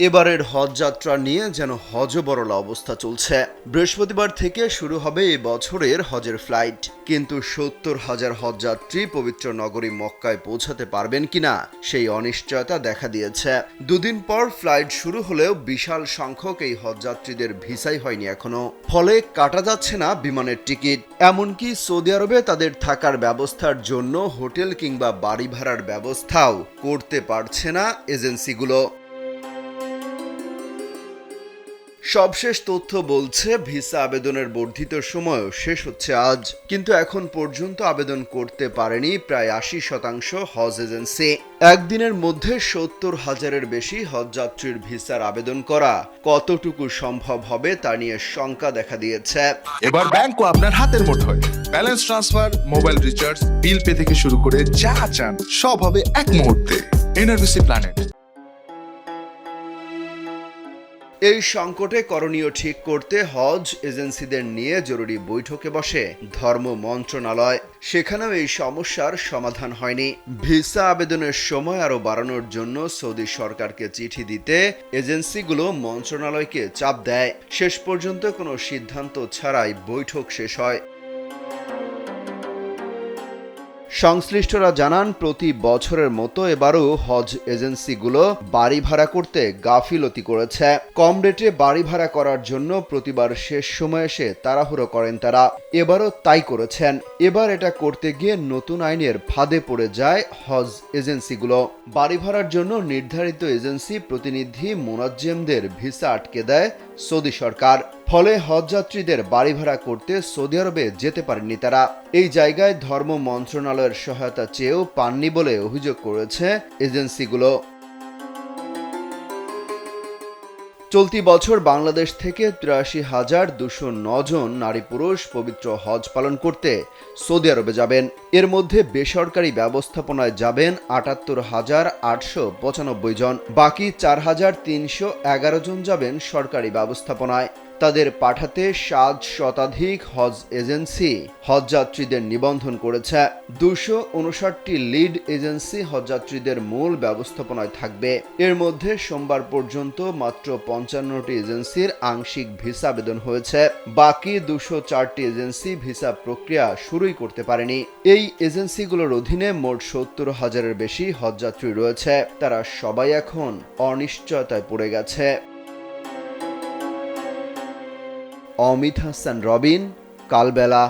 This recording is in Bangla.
এবারের হজ যাত্রা নিয়ে যেন হজবরলা অবস্থা চলছে। বৃহস্পতিবার থেকে শুরু হবে এই বছরের হজের ফ্লাইট। কিন্তু সত্তর হাজার হজযাত্রী পবিত্র নগরী মক্কায় পৌঁছাতে পারবেন কিনা, সেই অনিশ্চয়তা দেখা দিয়েছে। দুদিন পর ফ্লাইট শুরু হলেও বিশাল সংখ্যক এই হজযাত্রীদের ভিসাই হয়নি এখনও। ফলে কাটা যাচ্ছে না বিমানের টিকিট। এমনকি সৌদি আরবে তাদের থাকার ব্যবস্থার জন্য হোটেল কিংবা বাড়ি ভাড়ার ব্যবস্থাও করতে পারছে না এজেন্সিগুলো। সবশেষ তথ্য বলছে, ভিসা আবেদনের বর্ধিত সময়ও শেষ হচ্ছে আজ। কিন্তু এখন পর্যন্ত আবেদন করতে পারেনি প্রায় আশি শতাংশ হজ এজেন্সি। একদিনের মধ্যে সত্তর হাজারের বেশি হজযাত্রীর ভিসার আবেদন করা কতটুকু সম্ভব হবে তা নিয়ে শঙ্কা দেখা দিয়েছে। এবার ব্যাংকও আপনার হাতের মুঠোয়। Balance transfer, mobile recharge, bill pay থেকে শুরু করে যা চান সব হবে এক মুহূর্তে। NRBC Planet. এই সংকটে করণীয় ঠিক করতে হজ এজেন্সিদের নিয়ে জরুরি বৈঠকে বসে ধর্ম মন্ত্রণালয়। সেখানেও এই সমস্যার সমাধান হয়নি। ভিসা আবেদনের সময় আরও বাড়ানোর জন্য সৌদি সরকারকে চিঠি দিতে এজেন্সিগুলো মন্ত্রণালয়কে চাপ দেয়। শেষ পর্যন্ত কোনো সিদ্ধান্ত ছাড়াই বৈঠক শেষ হয়। সংশ্লিষ্টরা জানান, প্রতি বছরের মতো এবারও হজ এজেন্সিগুলো বাড়ি ভাড়া করতে গাফিলতি করেছে। কম রেটে বাড়ি ভাড়া করার জন্য প্রতিবার শেষ সময় এসে তাড়াহুড়ো করেন তারা। এবারও তাই করেছেন। এবার এটা করতে গিয়ে নতুন আইনের ফাঁদে পড়ে যায় হজ এজেন্সিগুলো। বাড়ি ভাড়ার জন্য নির্ধারিত এজেন্সি প্রতিনিধি মোনাজ্জেমদের ভিসা আটকে দেয়। সৌদি সরকার। ফলে হজযাত্রীদের বাড়ি ভাড়া করতে সৌদি আরবে যেতে পারেননি তারা। এই জায়গায় ধর্ম মন্ত্রণালয়ের সহায়তা চেয়েও পাননি বলে অভিযোগ করেছে এজেন্সিগুলো। চলতি বছর বাংলাদেশ থেকে তিরাশি হাজার দুশো জন নারী পুরুষ পবিত্র হজ পালন করতে সৌদি আরবে যাবেন। এর মধ্যে বেসরকারি ব্যবস্থাপনায় যাবেন আটাত্তর হাজার আটশো পঁচানব্বই জন। বাকি চার হাজার তিনশো এগারো জন যাবেন সরকারি ব্যবস্থাপনায়। তাদের পাঠাতে সাত শতাধিক হজ এজেন্সি হজযাত্রীদের নিবন্ধন করেছে। দুশো উনষাটটি লিড এজেন্সি হজযাত্রীদের মূল ব্যবস্থাপনায় থাকবে। এর মধ্যে সোমবার পর্যন্ত মাত্র পঞ্চান্নটি এজেন্সির আংশিক ভিসা আবেদন হয়েছে। বাকি দুশো চারটি এজেন্সি ভিসা প্রক্রিয়া শুরুই করতে পারেনি। এই এজেন্সিগুলোর অধীনে মোট সত্তর হাজারের বেশি হজযাত্রী রয়েছে। তারা সবাই এখন অনিশ্চয়তায় পড়ে গেছে। অমিত হাসান রবিন কালবেলা